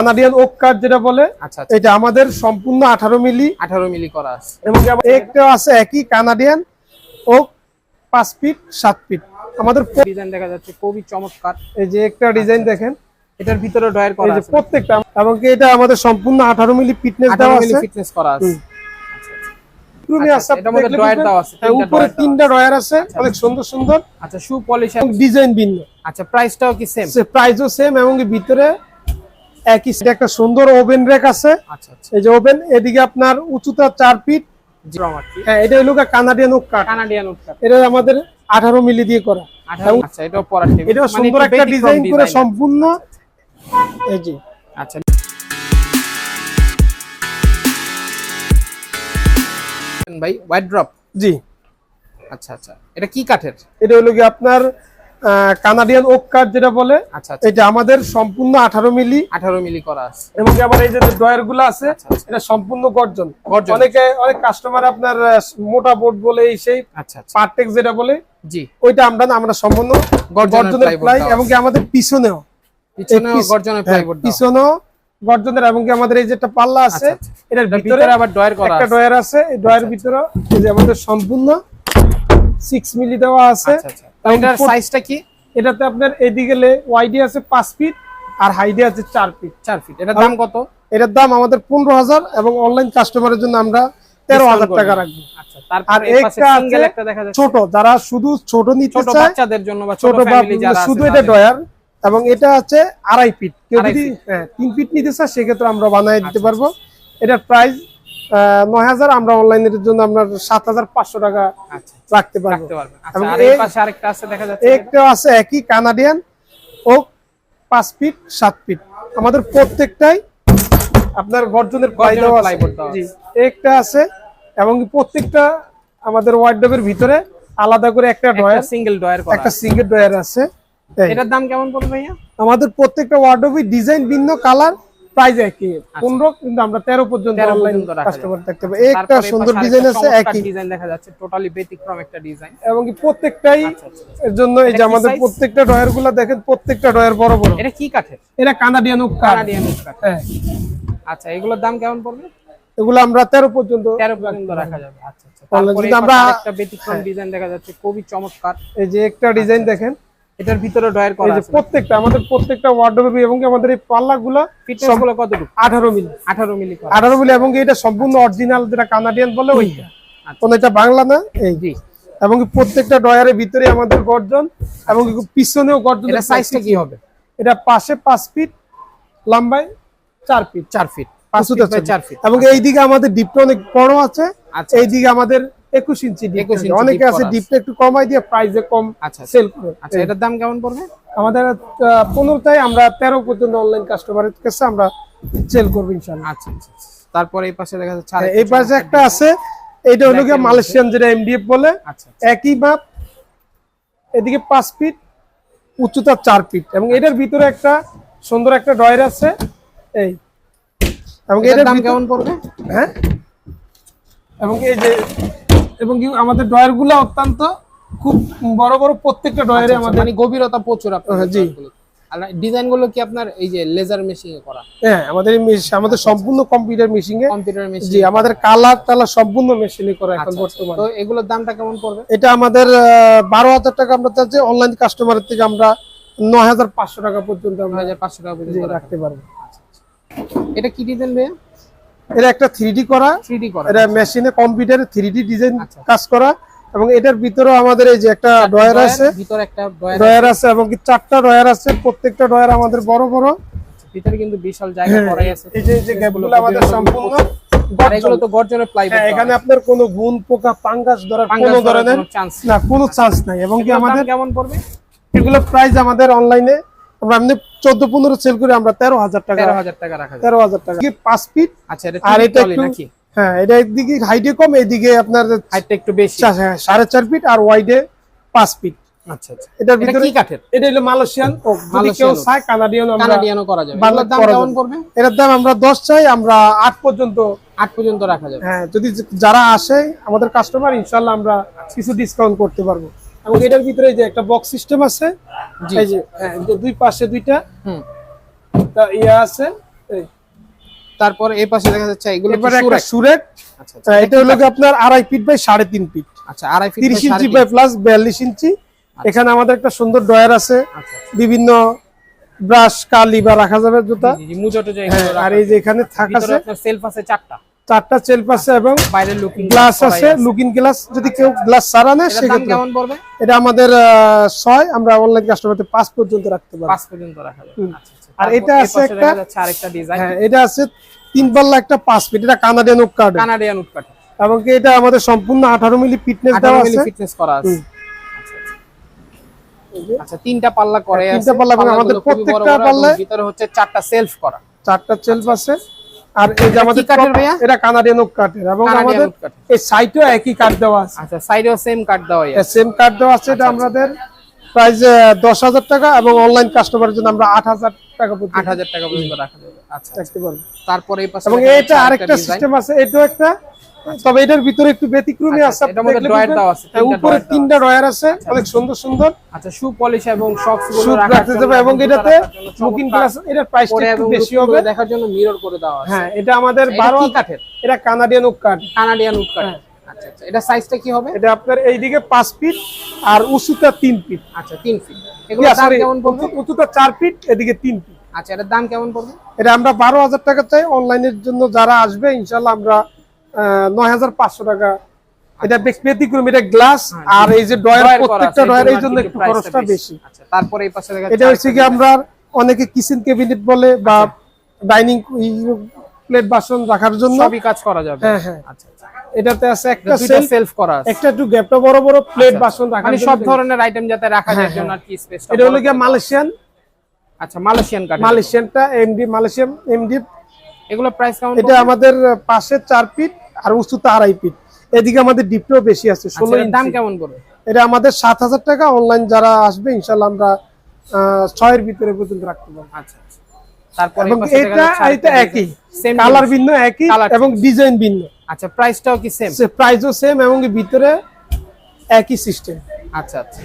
Canadian oak কাঠ যেটা বলে আচ্ছা আচ্ছা। এটা আমাদের সম্পূর্ণ আঠারো মিলি। আঠারো মিলি করা আছে। এবং একটা আছে একই কানাডিয়ান ওক পাঁচ ফিট সাত ফিট। আমাদের ডিজাইন দেখা যাচ্ছে খুবই চমৎকার। এই যে একটা ডিজাইন দেখেন। এটার ভিতরে ড্রয়ার করা আছে। প্রত্যেকটা এবং কি এটা আমাদের সম্পূর্ণ আঠারো মিলি ফিটনেস দেওয়া আছে। ফিটনেস করা আছে। আচ্ছা, হ্যাঁ, উপরে তিনটা ড্রয়ার আছে অনেক সুন্দর সুন্দর। আচ্ছা পলিশ ডিজাইন ভিন্ন। আচ্ছা প্রাইসটাও কি সেম প্রাইসও সেম এবং ভিতরে একই একটা সুন্দর ওভেন রেক আছে। আচ্ছা আচ্ছা। এই যে ওভেন এদিকে আপনার উঁচুতা চার ফিট। হ্যাঁ এটা হলো কানাডিয়ান ওক কাঠ কানাডিয়ান উডকাট এটা আমাদের আঠারো মিলি দিয়ে করা। আচ্ছা এটা সুন্দর একটা ডিজাইন করে সম্পূর্ণ। এই যে। আচ্ছা। ভাই হোয়াইট ড্রপ জি। আচ্ছা আচ্ছা। এটা কি কাঠের? এটা হলো কি আপনার কানাডিয়ান ওক কাঠ যেটা বলে আচ্ছা আচ্ছা। এটা আমাদের সম্পূর্ণ আঠারো মিলি। আঠারো মিলি করা আছে। এবং কি আবার এই যে ড্রয়ারগুলো আছে আচ্ছা। এটা সম্পূর্ণ গর্জন। অনেকে অনেক কাস্টমার আপনার মোটা বোর্ড বলে এই সেই আচ্ছা যেটা বলে জি। ওইটা আমরা না আমরা সম্পূর্ণ গর্জনের প্লাই এবং কি আমাদের পিছনেও পিছনেও গর্জনের হ্যাঁ, পিছনেও গর্জনের এবং কি আমাদের এই যে একটা পাল্লা আছে। এটার ভিতরে আবার ড্রয়ার করা একটা ড্রয়ার আছে এই ড্রয়ার ভিতরে এই যে আমাদের সম্পূর্ণ সিক্স মিলি দেওয়া আছে। আচ্ছা। এটার সাইজটা কি? এটাতে আপনার এদিকে ওয়াইডি আছে ফিট আর হাইডে আছে ফিট 4 ফিট এটার দাম কত? এটার দাম আমাদের পনেরো হাজার এবং অনলাইন কাস্টমারের জন্য আমরা তেরো হাজার Discount টাকা রাখব। আচ্ছা আর একটা সিঙ্গেল একটা দেখা যাচ্ছে। ছোট যারা শুধু ছোট নিতে ছোট বাচ্চাদের জন্য বা ছোট ছোট ফ্যামিলি যারা শুধু এটা ডয়ার এবং এটা আছে আড়াই ফিট কেউ যদি। আচ্ছা, হ্যাঁ, তিন ফিট নিতে চায় সেক্ষেত্রে আমরা বানিয়ে দিতে পারব। এটার প্রাইস নয় হাজার আমরা অনলাইনের জন্য আমরা সাত হাজার পাঁচশো টাকা আচ্ছা রাখতে পারব। আচ্ছা আর এই এই- পাশে আরেকটা আছে দেখা যাচ্ছে একটা আছে একই কানাডিয়ান ও পাঁচ ফিট সাত ফিট আমাদের প্রত্যেকটাই আপনার গর্জনের একটা আছে এবং প্রত্যেকটা আমাদের ওয়ার্ডরোবের ভিতরে আলাদা করে একটা ড্রয়ার সিঙ্গেল ডয়ার করা একটা সিঙ্গেল ড্রয়ার আছে। এটার দাম কেমন পড়বে ভাইয়া? আমাদের প্রত্যেকটা ওয়ার্ডরোবের ডিজাইন ভিন্ন কালার প্রাইস একই পনেরো কিন্তু আমরা তেরো পর্যন্ত অনলাইন কাস্টমার যাবে। দেখতে একটা সুন্দর ডিজাইন আরেকটা আছে একই। ডিজাইন দেখা যাচ্ছে টোটালি ব্যতিক্রম একটা ডিজাইন এবং কি প্রত্যেকটাই আচ্ছা, আচ্ছা। এর জন্য এই যে আমাদের প্রত্যেকটা দেখেন প্রত্যেকটা বড় বড়। এটা কি কাঠের? এটা কানাডিয়ান কাঠ কানাডিয়ান কাঠ হ্যাঁ। আচ্ছা এগুলোর দাম কেমন পড়বে? এগুলো আমরা তেরো পর্যন্ত 13 পর্যন্ত রাখা যাবে। আচ্ছা আচ্ছা। তারপরে আমরা- হ্যাঁ। একটা ব্যতিক্রম ডিজাইন দেখা যাচ্ছে খুবই চমৎকার। এই যে একটা ডিজাইন দেখেন। এটার ভিতরে ডয়ার এই করা আছে। প্রত্যেকটা আমাদের প্রত্যেকটা ওয়ার্ডরোবে এবং আমাদের এই পাল্লা গুলা ফিটনেসগুলো কতটুকু? আঠারো মিলি। 18 মিলি করা। আঠারো মিলি এবং এটা সম্পূর্ণ অরিজিনাল যেটা কানাডিয়ান বলে ওইটা। আচ্ছা। কোন এটা বাংলা না? এই। জি। এবং প্রত্যেকটা ডয়ারের ভিতরে আমাদের গর্জন এবং পিছনেও গর্জন এটা সাইজটা কি হবে? এটা পাশে পাঁচ ফিট লম্বায় চার ফিট 4 ফিট পাঁচ 5 ফিট ফিট 4 ফিট এবং এইদিকে আমাদের ডিপটা অনেক বড় আছে। আচ্ছা। এইদিকে আমাদের একুশ ইঞ্চি 21 ইঞ্চি অনেকে আছে। ডিপটা একটু কমাই দিয়ে প্রাইসে কম আচ্ছা আচ্ছা। সেল করে। আচ্ছা এটার দাম কেমন পড়বে? আমাদের পনেরোটাই আমরা তেরো পর্যন্ত অনলাইন কাস্টমারের কাছে আমরা সেল করব ইনশাল্লাহ আচ্ছা আচ্ছা আচ্ছা। তারপরে এই পাশে দেখা যাচ্ছে হ্যাঁ, এই পাশে একটা আছে এইটা হলো গিয়ে মালয়েশিয়ান যেটা এমডিএফ বলে। আচ্ছা একই মাপ এদিকে পাঁচ ফিট উচ্চতা চার ফিট এবং এটার ভিতরে একটা সুন্দর একটা ডয়ের আছে। এই। এবং এটার দাম কেমন পড়বে? হ্যাঁ? এবং এই যে এবং আমাদের ডয়ারগুলো অত্যন্ত খুব বড় বড় প্রত্যেকটা ডয়ারে আমাদের মানে গভীরতা প্রচুর আপনার হ্যাঁ, জি। আর ডিজাইনগুলো কি আপনার এই যে লেজার মেশিনে করা? হ্যাঁ আমাদের আমাদের সম্পূর্ণ কম্পিউটার মেশিং এ কম্পিউটার মেশিন জি আমাদের কালার টালার সম্পূর্ণ মেশিনে করা এখন আচ্ছা, বর্তমানে। তো এগুলোর দামটা কেমন পড়বে? এটা আমাদের বারো হাজার টাকা আমরা চাচ্ছি। অনলাইন কাস্টমারের থেকে আমরা নয় হাজার পাঁচশো টাকা পর্যন্ত আমরা 2500 টাকা পর্যন্ত রাখতে পারব। এটা কি ডিজাইন ভাইয়া? এটা একটা থ্রি করা। 3D করা। এটা মেশিনে কম্পিউটারে থ্রি ডিজাইন আচ্ছা। কাজ করা এবং এটার ভিতরেও আমাদের এই যে একটা ডয়ার আছে ভিতরে একটা ডয়ার আছে। এবং কি চারটা ডয়ার আছে প্রত্যেকটা ডয়ার আমাদের বড় বড়। ভিতরে কিন্তু বিশাল জায়গা হ্যাঁ, আছে। এই যে এই যে গ্যাপগুলো আমাদের সম্পূর্ণ আর এগুলো তো গর্জনের প্লাইবোর্ড হ্যাঁ, এখানে আপনার কোনো গুণ পোকা পাঙ্গাস ধরার কোনো ধরনের চান্স না কোনো চান্স নাই। এবং কি আমাদের কেমন পড়বে? এগুলো প্রাইস আমাদের অনলাইনে আমরা চোদ্দ পনেরো সেল করে আমরা তেরো হাজার টাকা 13000 টাকা রাখা তেরো হাজার টাকা। পাঁচ ফিট আচ্ছা আর এটা নাকি? হ্যাঁ এটা একদিকে হাইটে কম এদিকে আপনার হাইটটা একটু বেশি। হ্যাঁ, সাড়ে চার ফিট আর ওয়াইডে পাঁচ ফিট আচ্ছা আচ্ছা। এটার এটা ভিতরে কি কাঠের? এটা হলো মালয়েশিয়ান। কেউ কানাডিয়ান আমরা কানাডিয়ানও করা যাবে। বাংলা দাম কেমন যাবে। এটার দাম আমরা দশ চাই আমরা আট পর্যন্ত 8 পর্যন্ত রাখা যাবে। হ্যাঁ যদি যারা আসে আমাদের কাস্টমার ইনশাল্লাহ আমরা কিছু ডিসকাউন্ট করতে পারব। এবং এটার ভিতরে যে একটা বক্স সিস্টেম আছে এই যে হ্যাঁ, দুই পাশে দুইটা হুম। তা ইয়ে আছে এই। তারপর এই পাশে দেখা যাচ্ছে এগুলো এবারে একটা সুরেট? আচ্ছা আচ্ছা। এটা হলো কি আপনার আড়াই ফিট বাই সাড়ে তিন ফিট আচ্ছা আড়াই ফিট তিরিশ বাই ইঞ্চি বাই প্লাস বিয়াল্লিশ ইঞ্চি। এখানে আমাদের একটা সুন্দর ডয়ার আছে। আচ্ছা বিভিন্ন ব্রাশ কালি বা রাখা যাবে জুতা। হ্যাঁ আর এই যে এখানে থাক আছে। সেলফ আছে চারটা। চারটা চেল্প আছে এবং বাইরের লুকিং গ্লাস আছে লুকিং গ্লাস যদি কেউ গ্লাস সারা নেয় সেক্ষেত্রে এটা আমাদের ছয়। আমরা অনলাইন কাস্টমারতে পাঁচ পর্যন্ত রাখতে পারি পাঁচ পর্যন্ত রাখা। আচ্ছা আচ্ছা। আর এটা আছে একটা- আরেকটা ডিজাইন হ্যাঁ এটা আছে তিন পাল্লা একটা পাঁচ ফিট এটা কানাডিয়ান ওক কার্ড কানাডিয়ান উটকাট এবং কি এটা আমাদের সম্পূর্ণ আঠারো মিলি ফিটনেস দেওয়া আঠারো মিলি আছে। ফিটনেস করা আছে। আচ্ছা, আচ্ছা। তিনটা পাল্লা করে হ্যাঁ, আছে। তিনটা পাল্লা আমাদের প্রত্যেকটা পাল্লা ভিতরে হচ্ছে চারটা সেলফ করা। চারটা চেল্প আছে। আর এই যে আমাদের? এটা কানাডিয়ান কাঠের এবং আমাদের এই একই কাঠ দেওয়া আছে। আচ্ছা সাইডেও সেম কাঠ দেওয়া আছে। সেম কার্ড দেওয়া আছে এটা আমাদের প্রাইস দশ হাজার টাকা এবং অনলাইন কাস্টমারের জন্য আমরা আট হাজার টাকা আট হাজার টাকা পর্যন্ত রাখা যাবে। আচ্ছা দেখতে পারব তারপরে এই পাশে এবং এটা আরেকটা সিস্টেম আছে এটাও একটা তবে এটার ভিতরে একটু ব্যতিক্রমী আচ্ছা, আছে হ্যাঁ, উপরে তিনটা ড্রয়ার আছে অনেক সুন্দর সুন্দর। আচ্ছা শু পলিশ এবংগুলো রাখতে এবং এটাতে লুকিং গ্লাস এটার প্রাইসটা একটু বেশি হবে। দেখার জন্য মিরর করে দেওয়া আছে। হ্যাঁ এটা আমাদের এটা বারো কি কাঠের? এটা কানাডিয়ান ওক কাঠ কানাডিয়ান কাঠ। আচ্ছা আচ্ছা এটা সাইজটা কি হবে? এটা আপনার এইদিকে পাঁচ ফিট আর উঁচুটা তিন ফিট আচ্ছা তিন ফিট এগুলো দাম কেমন পড়বে? উঁচুটা চার ফিট এদিকে তিন ফিট আচ্ছা এটার দাম কেমন পড়বে? এটা আমরা বারো হাজার টাকা চাই অনলাইনের জন্য যারা আসবে ইনশাল্লাহ আমরা নয় হাজার পাঁচশো টাকা। এটা ব্যতিক্রম এটা গ্লাস আর এই যে ডয়ার প্রত্যেকটা ডয়ার এই জন্য একটু খরচটা বেশি। আচ্ছা তারপরে এই পাশে এটা হচ্ছে কি আমরা অনেকে কিচেন ক্যাবিনেট বলে বা ডাইনিং প্লেট বাসন রাখার জন্য। সবই কাজ করা যাবে। হ্যাঁ হ্যাঁ। আচ্ছা আচ্ছা। এটাতে আছে একটা সেলফ করা আছে। একটা একটু গ্যাপটা বড় বড় প্লেট বাসন রাখার মানে সব ধরনের আইটেম যাতে রাখা যায় হ্যাঁ, জন্য আর কি স্পেস এটা হলো গিয়ে মালয়েশিয়ান আচ্ছা মালয়েশিয়ান কাঠ মালয়েশিয়ানটা এমডি মালয়েশিয়ান এমডি এগুলো প্রাইস কেমন এটা আমাদের পাশে চার ফিট আর উঁচুতে আড়াই ফিট এদিকে আমাদের ডিপটাও বেশি আছে ষোলো ষোলো দাম কেমন পড়বে? এটা আমাদের সাত হাজার টাকা অনলাইন যারা আসবে ইনশাল্লাহ আমরা আহ, ছয়ের ভিতরে পর্যন্ত রাখতে পারব। আচ্ছা আচ্ছা। তারপরে এটা এটা একই। কালার ভিন্ন একই এবং ডিজাইন ভিন্ন। আচ্ছা প্রাইসটাও কি সেম প্রাইসও সেম এবং ভিতরে একই সিস্টেম আচ্ছা আচ্ছা।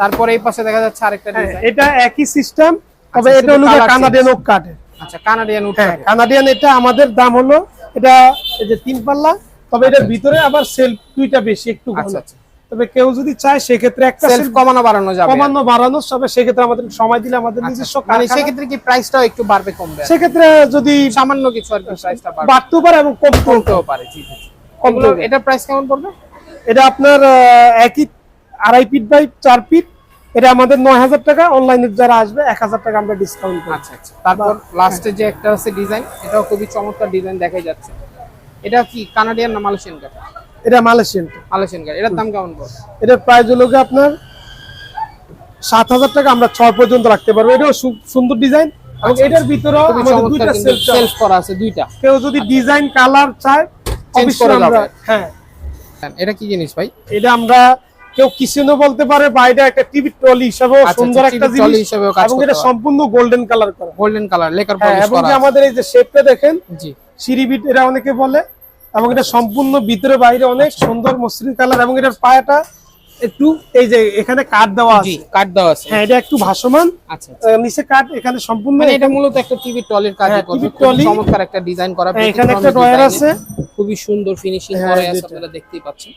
তারপরে এই পাশে দেখা যাচ্ছে আরেকটা ডিজাইন এটা একই সিস্টেম তবে আচ্ছা, এটা হলো কানাডিয়ান ওক কাঠের আচ্ছা কানাডিয়ান উড হ্যাঁ কানাডিয়ান এটা আমাদের দাম হলো এটা এই যে তিন পাল্লা তবে এটার ভিতরে আবার সেলফ দুইটা বেশি একটু আচ্ছা আচ্ছা। তবে কেউ যদি চায় সেক্ষেত্রে একটা সেলফ সেলফ কমানো বাড়ানো যাবে। কমানো বাড়ানো সবে সেক্ষেত্রে আমাদের সময় দিলে আমাদের নিজস্ব মানে সেক্ষেত্রে কি প্রাইসটাও একটু বাড়বে কমবে? সেক্ষেত্রে যদি সামান্য কিছু আর কি প্রাইসটা বাড়বে। বাড়তেও পারে এবং কমতেও পারে। কমতেও পারে জি জি কমতেও এগুলো- পারে। এটা প্রাইস কেমন পড়বে? এটা আপনার একই আড়াই ফিট বাই চার ফিট এটা আমাদের নয় হাজার টাকা অনলাইনে যারা আসবে এক হাজার টাকা আমরা ডিসকাউন্ট আচ্ছা আচ্ছা। তারপর লাস্টে যে একটা আছে ডিজাইন এটাও খুবই চমৎকার ডিজাইন দেখাই যাচ্ছে। এটা কি কানাডিয়ান না মালয়েশিয়ান কাঠ এটা মালয়েশিয়ান মালয়েশিয়ান কাঠ এটার দাম কেমন পড়বে? এটার প্রাইস হলো গিয়ে আপনার সাত হাজার টাকা আমরা ছয় পর্যন্ত রাখতে পারব। এটাও সুন্দর ডিজাইন এবং এটার ভিতরেও খুবই আমাদের দুইটা সেলফ করা আছে দুইটা। কেউ যদি ডিজাইন কালার চায় অবশ্যই আমরা হ্যাঁ। এটা কি জিনিস ভাই? এটা আমরা কেউ কিচেনও বলতে পারে বা এটা একটা টিভি ট্রলি হিসাবেও আচ্ছা, সুন্দর আচ্ছা, একটা জিনিস হিসেবেও কাজ এবং এটা সম্পূর্ণ গোল্ডেন কালার করা। গোল্ডেন কালার লেকার হ্যাঁ পলিশ এবং যে আমাদের এই যে শেপটা দেখেন জি। সিঁড়িবিট এটা অনেকে বলে এবং এটা সম্পূর্ণ ভিতরে বাইরে অনেক সুন্দর মসৃণ কালার এবং এটার পায়াটা একটু এই যে এখানে কাঠ দেওয়া আছে। কাট দেওয়া আছে। হ্যাঁ এটা একটু ভাসমান। আচ্ছা আচ্ছা। নিচে কাঠ এখানে সম্পূর্ণ মানে এটা মূলত একটা টিভি টলির কাজ হ্যাঁ, করবে। ট্রলি। চমৎকার একটা ডিজাইন করা হ্যাঁ, এখানে একটা ড্রয়ার আছে। খুবই সুন্দর ফিনিশিং হ্যাঁ, করা আছে। আপনারা দেখতেই পাচ্ছেন।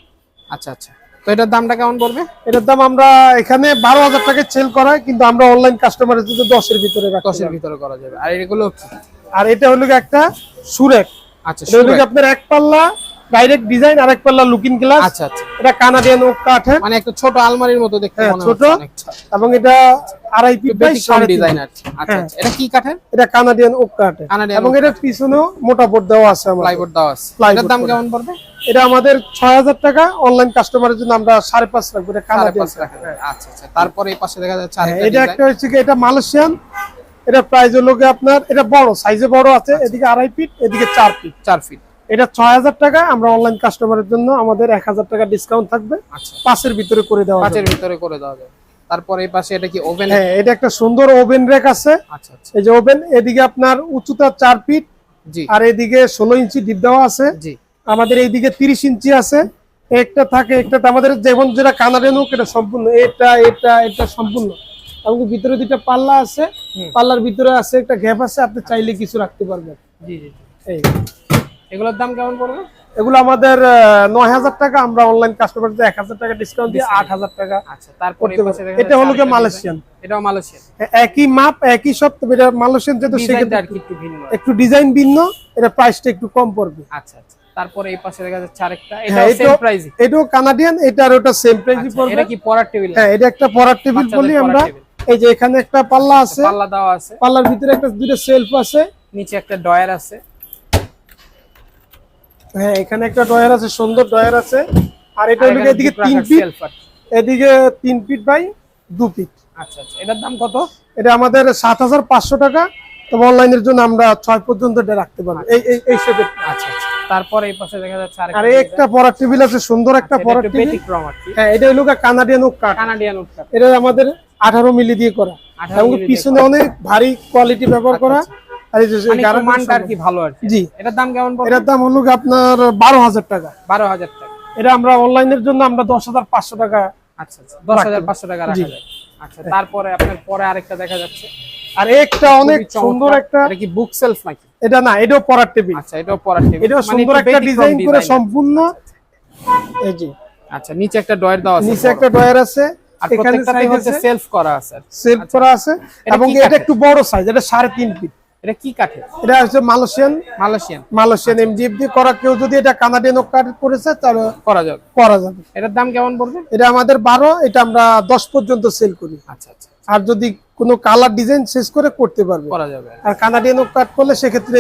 আচ্ছা আচ্ছা। তো এটার দামটা কেমন পড়বে? এটার দাম আমরা এখানে বারো হাজার টাকায় সেল করা কিন্তু আমরা অনলাইন কাস্টমারের জন্য দশের ভিতরে দশের ভিতরে করা যাবে। আর এগুলো আর এটা হলো একটা সুরেক। আচ্ছা এটা আপনার এক পাল্লা ডাইরেক্ট ডিজাইন আর এক পাল্লা লুকিং গ্লাস আচ্ছা আচ্ছা। এটা কানাডিয়ান ওক কাঠের। মানে একটা ছোট আলমারির মতো দেখতে হ্যাঁ, মনে ছোট। এবং এটা আড়াই ফিট বাই সাড়ে ডিজাইন। আর আচ্ছা হ্যাঁ। এটা কি কাঠের? এটা কানাডিয়ান ওক কাঠের। এবং এটার পিছনেও মোটা বোর্ড দেওয়া আছে আমাদের। প্লাইবোর্ড দেওয়া আছে। এটার দাম কেমন পড়বে? এটা আমাদের ছয় হাজার টাকা অনলাইন কাস্টমারের জন্য আমরা সাড়ে পাঁচ রাখব এটা কানাডিয়ান আচ্ছা আচ্ছা। তারপরে এই পাশে দেখা যাচ্ছে হ্যাঁ, এটা একটা হচ্ছে কি এটা মালয়েশিয়ান। এটা প্রাইস হলো আপনার এটা বড় সাইজে বড় আছে এদিকে আড়াই ফিট এদিকে চার ফিট চার ফিট এটা ছয় হাজার টাকা আমরা অনলাইন কাস্টমারের জন্য আমাদের এক হাজার টাকা ডিসকাউন্ট থাকবে। আচ্ছা। পাঁচের ভিতরে করে দেওয়া। পাঁচের ভিতরে করে দেওয়া যাবে। তারপরে এই পাশে এটা কি ওভেন হ্যাঁ এটা একটা সুন্দর ওভেন রেক আছে। আচ্ছা আচ্ছা। এই যে ওভেন এদিকে আপনার উচ্চতা চার ফিট জি। আর এদিকে ষোলো ইঞ্চি ডিপ দেওয়া আছে। জি। আমাদের এইদিকে তিরিশ ইঞ্চি আছে। একটা থাকে একটা আমাদের যেমন যেটা কানাডিয়ান হোক এটা সম্পূর্ণ। এটা এটা এটা সম্পূর্ণ। এবং ভিতরে দুইটা পাল্লা আছে। পাল্লার ভিতরে আছে একটা গ্যাপ আছে। আপনি চাইলে কিছু রাখতে পারবেন। জি জি জি। এই। এগুলোর দাম কেমন পড়বে? এগুলো আমাদের নয় হাজার টাকা। আমরা অনলাইন কাস্টমারদের এক হাজার টাকা ডিসকাউন্ট দিয়ে আট হাজার টাকা আচ্ছা তারপরে এটা হলো আরেকটা মালয়েশিয়ান। এটাও মালয়েশিয়ান একই মাপ একই সব এটা মালয়েশিয়ান যেহেতু সেক্ষেত্রে একটু ভিন্ন। একটু ডিজাইন ভিন্ন এটা প্রাইসটা একটু কম পড়বে। আচ্ছা আচ্ছা। তারপরে এই পাশে দেখা যাচ্ছে আরেকটা। হ্যাঁ এটাও সেম এটাও প্রাইসই এটাও কানাডিয়ান এটা আর ওটা সেম প্রাইসই পড়বে। এটা কি পড়ার টেবিল হ্যাঁ এটা একটা পড়ার টেবিল বলি আমরা। এই যে এখানে একটা পাল্লা আছে। পাল্লা দেওয়া আছে। পাল্লার ভিতরে একটা দুটো সেলফ আছে। নিচে একটা ডয়ার আছে। হ্যাঁ এখানে একটা ডয়ার আছে সুন্দর ডয়ার আছে। আর এটা হলো এদিকে তিন ফিট এদিকে তিন ফিট বাই দু ফিট আচ্ছা আচ্ছা এটার দাম কত? এটা আমাদের সাত হাজার পাঁচশো টাকা। তবে অনলাইনের জন্য আমরা ছয় পর্যন্ত এটা রাখতে পারব। এই এই শেপের আচ্ছা আচ্ছা। তারপরে এই পাশে দেখা যাচ্ছে আর একটা পড়ার টেবিল আছে সুন্দর একটা পড়ার একটু টেবিল আর কি। হ্যাঁ এটা হলো কানাডিয়ান ওক কাঠ কানাডিয়ান এটা আমাদের আঠারো মিলি দিয়ে করা। এবং পিছনে অনেক ভারী কোয়ালিটি ব্যবহার করা। আর এই যে মানে মানটা আর কি ভালো আর জি। এটার দাম কেমন পড়বে? এটার দাম হলো আপনার বারো হাজার টাকা। বারো হাজার টাকা। এটা আমরা অনলাইনের জন্য আমরা দশ হাজার পাঁচশো টাকা আচ্ছা আচ্ছা। টাকা রাখা যায়। আচ্ছা তারপরে আপনার পরে আরেকটা দেখা যাচ্ছে। আর একটা অনেক সুন্দর একটা এটা কি বুক সেলফ নাকি? এটা না এটাও পড়ার টেবিল। আচ্ছা এটাও পড়ার টেবিল। এটাও মানে সুন্দর একটা ডিজাইন করে সম্পূর্ণ। এই যে। আচ্ছা নিচে একটা ডয়ার দেওয়া আছে। নিচে একটা ডয়ার আছে। আর প্রত্যেকটাতে হচ্ছে সেলফ করা আছে সেভ করা আছে। এবং এটা একটু বড় সাইজ এটা সাড়ে তিন ফিট এটা কি কাঠের? এটা হচ্ছে মালয়েশিয়ান মালয়েশিয়ান মালয়েশিয়ান এমজিএফ দিয়ে করা। কেউ যদি এটা কানাডিয়ান ওক কাঠ করেছে তাহলে করা যাবে। করা যাবে। এটার দাম কেমন পড়বে? এটা আমাদের বারো এটা আমরা দশ পর্যন্ত সেল করি। আচ্ছা আচ্ছা। আর যদি কোনো কালার ডিজাইন শেষ করে করতে পারবে। করা যাবে। আর কানাডিয়ান কাট করলে সেক্ষেত্রে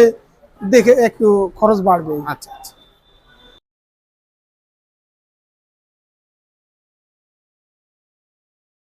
দেখে একটু খরচ বাড়বে। আচ্ছা আচ্ছা।